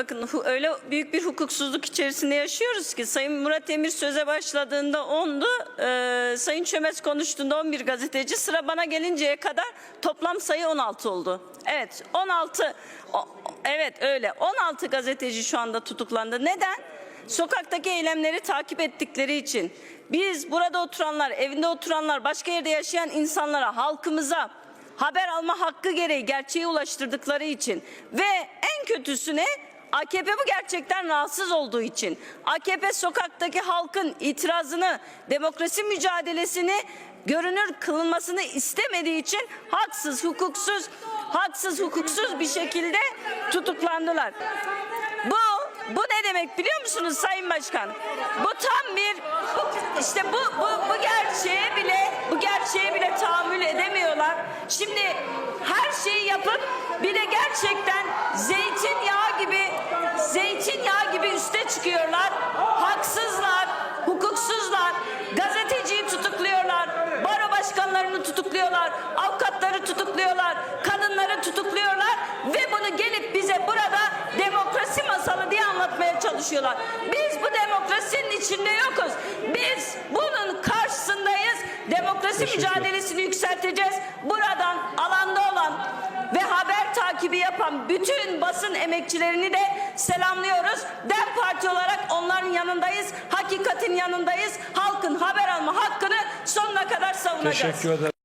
bakın öyle büyük bir hukuksuzluk içerisinde yaşıyoruz ki Sayın Murat Emir söze başladığında 10'du, e, Sayın Çömez konuştuğunda 11 gazeteci sıra bana gelinceye kadar toplam sayı 16 oldu. Evet 16 o- evet öyle 16 gazeteci şu anda tutuklandı. Neden? Sokaktaki eylemleri takip ettikleri için. Biz burada oturanlar, evinde oturanlar, başka yerde yaşayan insanlara, halkımıza haber alma hakkı gereği gerçeği ulaştırdıkları için ve en kötüsü ne? AKP bu gerçekten rahatsız olduğu için. AKP sokaktaki halkın itirazını, demokrasi mücadelesini görünür kılınmasını istemediği için haksız, hukuksuz, haksız, hukuksuz bir şekilde tutuklandılar. Bu bu ne demek biliyor musunuz Sayın Başkan? Bu tam bir bu- işte bu bu bu gerçeğe bile bu gerçeğe bile tahammül edemiyorlar. Şimdi her şeyi yapıp bir de gerçekten zeytinyağı çalışıyorlar. Biz bu demokrasinin içinde yokuz. Biz bunun karşısındayız. Demokrasi mücadelesini yükselteceğiz. Buradan alanda olan ve haber takibi yapan bütün basın emekçilerini de selamlıyoruz. DEM Parti olarak onların yanındayız. Hakikatin yanındayız. Halkın haber alma hakkını sonuna kadar savunacağız. Teşekkür ederim.